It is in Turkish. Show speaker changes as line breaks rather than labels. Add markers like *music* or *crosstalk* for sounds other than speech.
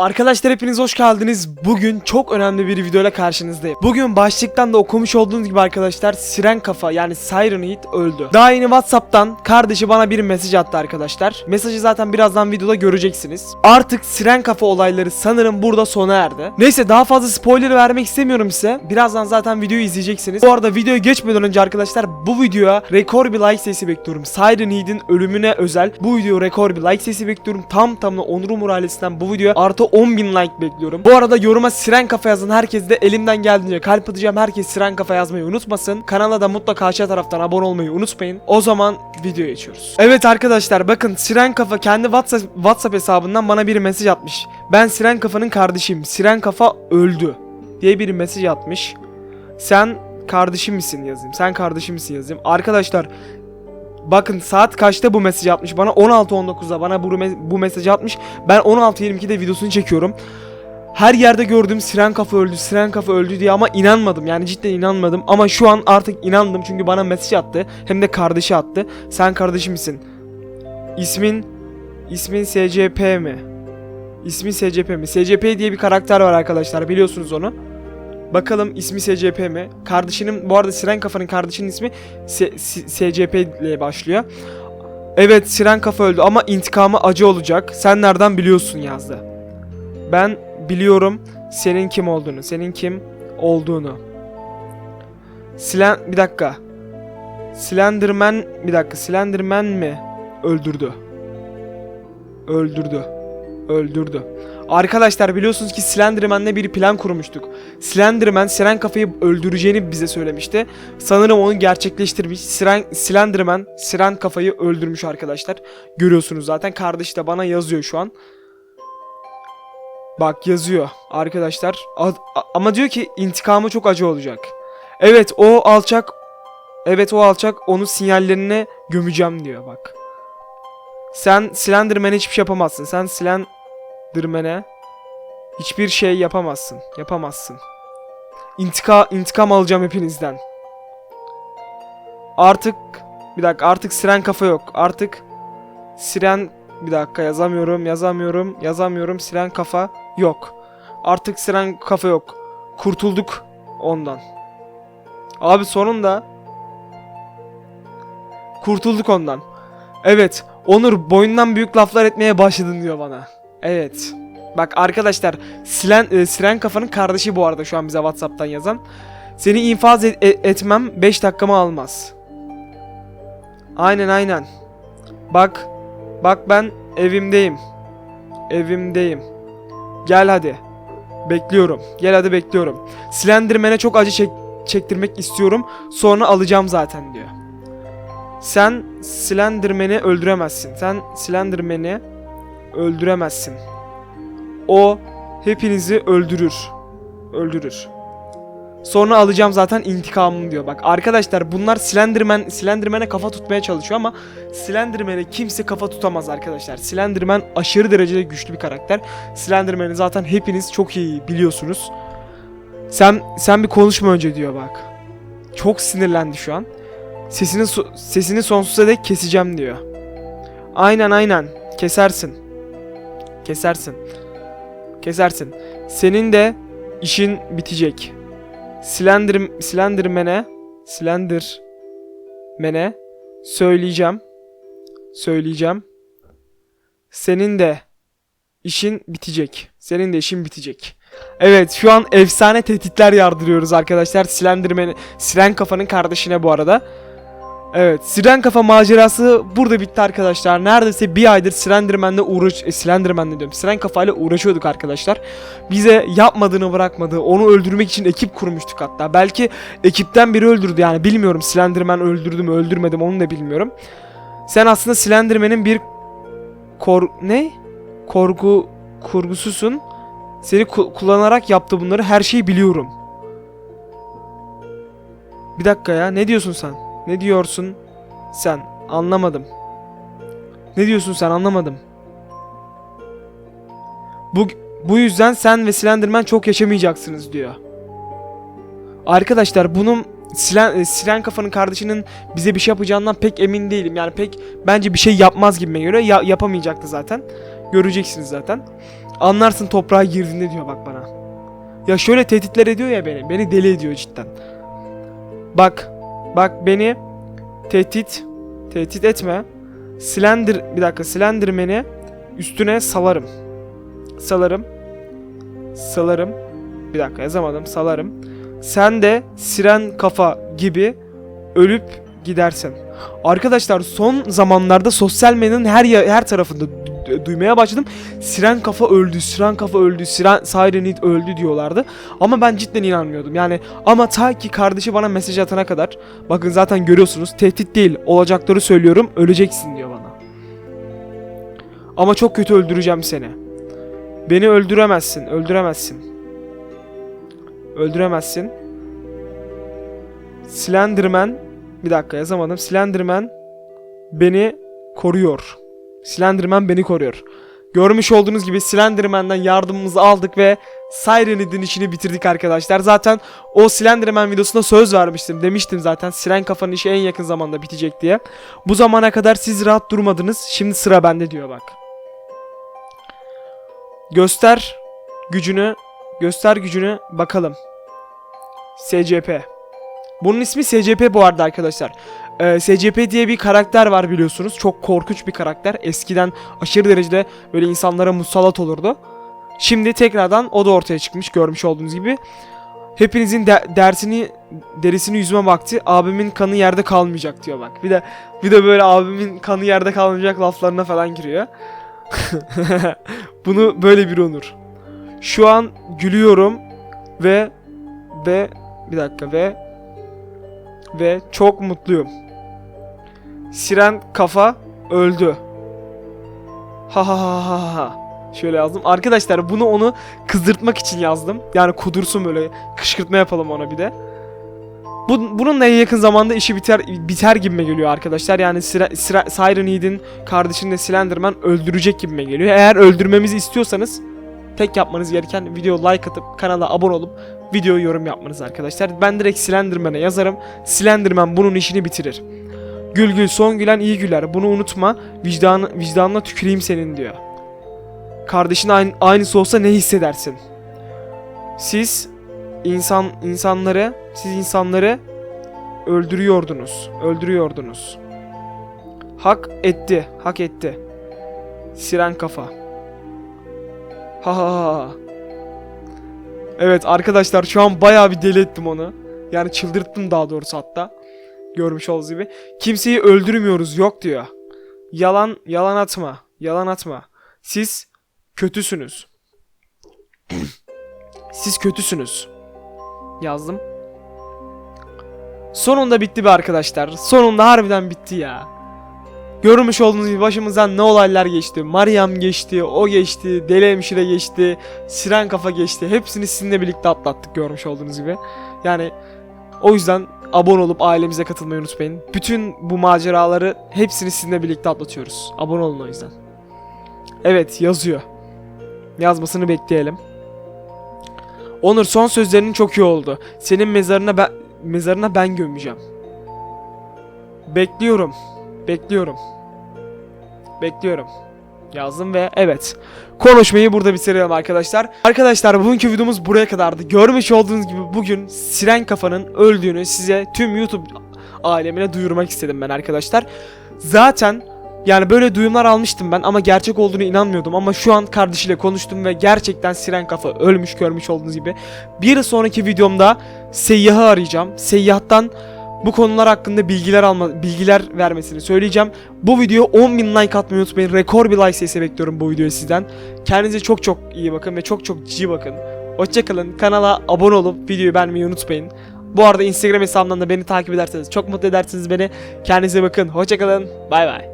Arkadaşlar hepiniz hoş geldiniz. Bugün çok önemli bir videoyla karşınızdayım. Bugün başlıktan da okumuş olduğunuz gibi arkadaşlar Siren Kafa yani Siren Heat öldü. Daha yeni Whatsapp'tan kardeşi bana bir mesaj attı arkadaşlar. Mesajı zaten birazdan videoda göreceksiniz. Artık Siren Kafa olayları sanırım burada sona erdi. Neyse daha fazla spoiler vermek istemiyorum size. Birazdan zaten videoyu izleyeceksiniz. Bu arada videoya geçmeden önce arkadaşlar bu videoya rekor bir like sesi bekliyorum. Siren Heat'in ölümüne özel bu video rekor bir like sesi bekliyorum. Tam tamına Onur Umur ailesinden bu videoya artı 10.000 like bekliyorum. Bu arada yoruma Siren Kafa yazan herkes de elimden geldiğince kalp atacağım. Herkes Siren Kafa yazmayı unutmasın. Kanala da mutlaka aşağı taraftan abone olmayı unutmayın. O zaman videoya geçiyoruz. Evet arkadaşlar bakın Siren Kafa kendi WhatsApp, WhatsApp hesabından bana bir mesaj atmış. Ben Siren Kafa'nın kardeşiyim. Siren Kafa öldü diye bir mesaj atmış. Sen kardeşim misin yazayım. Sen kardeşim misin yazayım. Arkadaşlar Bakın saat kaçta bu mesaj atmış bana? 16.19'da bana bu, bu mesajı atmış. Ben 16.22'de videosunu çekiyorum. Her yerde gördüğüm Siren Kafa öldü Siren Kafa öldü diye ama inanmadım. Yani cidden inanmadım Ama şu an artık inandım çünkü bana mesaj attı. Hem de kardeşi attı. Sen kardeşim misin? İsmin İsmin SCP mi? İsmin SCP mi? SCP diye bir karakter var arkadaşlar biliyorsunuz onu Bakalım ismi SCP mi? Kardeşinin bu arada Siren Kafa'nın kardeşinin ismi S- SCP ile başlıyor. Evet Siren Kafa öldü ama intikamı acı olacak. Sen nereden biliyorsun yazdı. Ben biliyorum senin kim olduğunu. Senin kim olduğunu. Silen bir dakika. Slenderman bir dakika. Slenderman mi öldürdü? Öldürdü. Öldürdü. Arkadaşlar biliyorsunuz ki Slenderman'le bir plan kurmuştuk. Slenderman Siren Kafa'yı öldüreceğini bize söylemişti. Sanırım onu gerçekleştirmiş. Siren, Slenderman Siren Kafa'yı öldürmüş arkadaşlar. Görüyorsunuz zaten. Kardeş de bana yazıyor şu an. Bak yazıyor arkadaşlar. Ama diyor ki intikamı çok acı olacak. Evet o alçak Evet o alçak onu sinyallerine gömeceğim diyor bak. Sen Slenderman'e hiçbir şey yapamazsın. Sen Slenderman'e hiçbir şey yapamazsın. Yapamazsın. İntika intikam alacağım hepinizden. Artık bir dakika artık siren kafa yok. Artık siren bir dakika yazamıyorum, yazamıyorum, yazamıyorum. Siren kafa yok. Artık siren kafa yok. Kurtulduk ondan. Abi sonunda kurtulduk ondan. Evet, Onur boyundan büyük laflar etmeye başladın diyor bana. Evet. Bak arkadaşlar, Silen, e, Siren Kafa'nın kardeşi bu arada şu an bize WhatsApp'tan yazan. Seni infaz et- e- etmem 5 dakikamı almaz. Aynen aynen. Bak, bak ben evimdeyim. Evimdeyim. Gel hadi. Bekliyorum. Gel hadi bekliyorum. Slenderman'e çok acı çek çektirmek istiyorum. Sonra alacağım zaten diyor. Sen Slenderman'i öldüremezsin. Sen Slenderman'i öldüremezsin. O hepinizi öldürür. Öldürür. Sonra alacağım zaten intikamımı diyor. Bak arkadaşlar bunlar Slenderman Slenderman'e kafa tutmaya çalışıyor ama Slenderman'e kimse kafa tutamaz arkadaşlar. Slenderman aşırı derecede güçlü bir karakter. Slenderman'i zaten hepiniz çok iyi biliyorsunuz. Sen sen bir konuşma önce diyor bak. Çok sinirlendi şu an. Sesini sesini sonsuza dek keseceğim diyor. Aynen aynen. Kesersin. Kesersin. Kesersin. Senin de işin bitecek. Slender Slenderman'e Slenderman'e söyleyeceğim. Söyleyeceğim. Senin de işin bitecek. Senin de işin bitecek. Evet şu an efsane tehditler yardırıyoruz arkadaşlar. Slenderman'e Siren Kafa'nın kardeşine bu arada. Evet, Siren Kafa macerası burada bitti arkadaşlar. Neredeyse bir aydır Slenderman'le uğraş... E, Slenderman'le diyorum. Siren Kafa'yla uğraşıyorduk arkadaşlar. Bize yapmadığını bırakmadı. Onu öldürmek için ekip kurmuştuk hatta. Belki ekipten biri öldürdü yani. Bilmiyorum Slenderman öldürdü mü öldürmedi mi onu da bilmiyorum. Sen aslında Slenderman'in bir kor... Ne? Korgu... Kurgususun. Seni ku- kullanarak yaptı bunları. Her şeyi biliyorum. Bir dakika ya. Ne diyorsun sen? Ne diyorsun sen? Anlamadım. Ne diyorsun sen? Anlamadım. Bu bu yüzden sen ve Slenderman çok yaşamayacaksınız diyor. Arkadaşlar bunun Silen, e, Siren kafanın kardeşinin bize bir şey yapacağından pek emin değilim. Yani pek bence bir şey yapmaz gibime göre ya, yapamayacaktı zaten. Göreceksiniz zaten. Anlarsın toprağa girdiğinde diyor bak bana. Ya şöyle tehditler ediyor ya beni. Beni deli ediyor cidden. Bak. Bak beni tehdit tehdit etme. Slender bir dakika Slenderman'i üstüne salarım. Salarım. Salarım. Bir dakika yazamadım. Salarım. Sen de siren kafa gibi ölüp gidersin. Arkadaşlar son zamanlarda sosyal medyanın her her tarafında duymaya başladım. Siren kafa öldü, Siren kafa öldü, Siren Siren Head öldü diyorlardı. Ama ben cidden inanmıyordum. Yani ama ta ki kardeşi bana mesaj atana kadar bakın zaten görüyorsunuz tehdit değil olacakları söylüyorum öleceksin diyor bana. Ama çok kötü öldüreceğim seni. Beni öldüremezsin, öldüremezsin. Öldüremezsin. Slenderman bir dakika yazamadım. Slenderman beni koruyor. Slenderman beni koruyor. Görmüş olduğunuz gibi Slenderman'dan yardımımızı aldık ve Sirenid'in işini bitirdik arkadaşlar. Zaten o Slenderman videosunda söz vermiştim. Demiştim zaten Siren kafanın işi en yakın zamanda bitecek diye. Bu zamana kadar siz rahat durmadınız. Şimdi sıra bende diyor bak. Göster gücünü. Göster gücünü bakalım. SCP. Bunun ismi SCP bu arada arkadaşlar. Ee, SCP diye bir karakter var biliyorsunuz. Çok korkunç bir karakter. Eskiden aşırı derecede böyle insanlara musallat olurdu. Şimdi tekrardan o da ortaya çıkmış görmüş olduğunuz gibi. Hepinizin de- dersini derisini yüzme vakti. Abimin kanı yerde kalmayacak diyor bak. Bir de bir de böyle abimin kanı yerde kalmayacak laflarına falan giriyor. *laughs* Bunu böyle bir onur. Şu an gülüyorum ve ve bir dakika ve ve çok mutluyum. Siren kafa öldü. Ha ha ha ha ha. Şöyle yazdım. Arkadaşlar bunu onu kızdırtmak için yazdım. Yani kudursun böyle kışkırtma yapalım ona bir de. Bu, bununla en yakın zamanda işi biter biter gibime geliyor arkadaşlar. Yani Sira, Sira, Siren Head'in kardeşini de Slenderman öldürecek gibime geliyor. Eğer öldürmemizi istiyorsanız tek yapmanız gereken video like atıp kanala abone olup videoyu yorum yapmanız arkadaşlar. Ben direkt Slenderman'a yazarım. Slenderman bunun işini bitirir. Gül gül son gülen iyi güler. Bunu unutma. Vicdanı, vicdanına tüküreyim senin diyor. Kardeşin aynı, aynısı olsa ne hissedersin? Siz insan insanları siz insanları öldürüyordunuz. Öldürüyordunuz. Hak etti. Hak etti. Siren kafa. Ha ha, ha. Evet arkadaşlar şu an bayağı bir deli ettim onu. Yani çıldırttım daha doğrusu hatta. Görmüş olduğunuz gibi. Kimseyi öldürmüyoruz yok diyor. Yalan yalan atma. Yalan atma. Siz kötüsünüz. Siz kötüsünüz. Yazdım. Sonunda bitti be arkadaşlar. Sonunda harbiden bitti ya. Görmüş olduğunuz gibi başımızdan ne olaylar geçti. Mariam geçti, o geçti, Deli Hemşire geçti, Siren Kafa geçti. Hepsini sizinle birlikte atlattık görmüş olduğunuz gibi. Yani o yüzden abone olup ailemize katılmayı unutmayın. Bütün bu maceraları hepsini sizinle birlikte atlatıyoruz. Abone olun o yüzden. Evet yazıyor. Yazmasını bekleyelim. Onur son sözlerinin çok iyi oldu. Senin mezarına ben mezarına ben gömeceğim. Bekliyorum. Bekliyorum. Bekliyorum. Yazdım ve evet. Konuşmayı burada bitirelim arkadaşlar. Arkadaşlar bugünkü videomuz buraya kadardı. Görmüş olduğunuz gibi bugün Siren Kafa'nın öldüğünü size tüm YouTube alemine duyurmak istedim ben arkadaşlar. Zaten yani böyle duyumlar almıştım ben ama gerçek olduğunu inanmıyordum ama şu an kardeşiyle konuştum ve gerçekten Siren Kafa ölmüş görmüş olduğunuz gibi. Bir sonraki videomda Seyyah'ı arayacağım. Seyyah'tan bu konular hakkında bilgiler alma bilgiler vermesini söyleyeceğim. Bu video 10.000 like atmayı unutmayın. Rekor bir like sayısı bekliyorum bu videoyu sizden. Kendinize çok çok iyi bakın ve çok çok cici bakın. Hoşçakalın. Kanala abone olup videoyu beğenmeyi unutmayın. Bu arada Instagram hesabımdan da beni takip ederseniz çok mutlu edersiniz beni. Kendinize bakın. Hoşçakalın. Bay bay.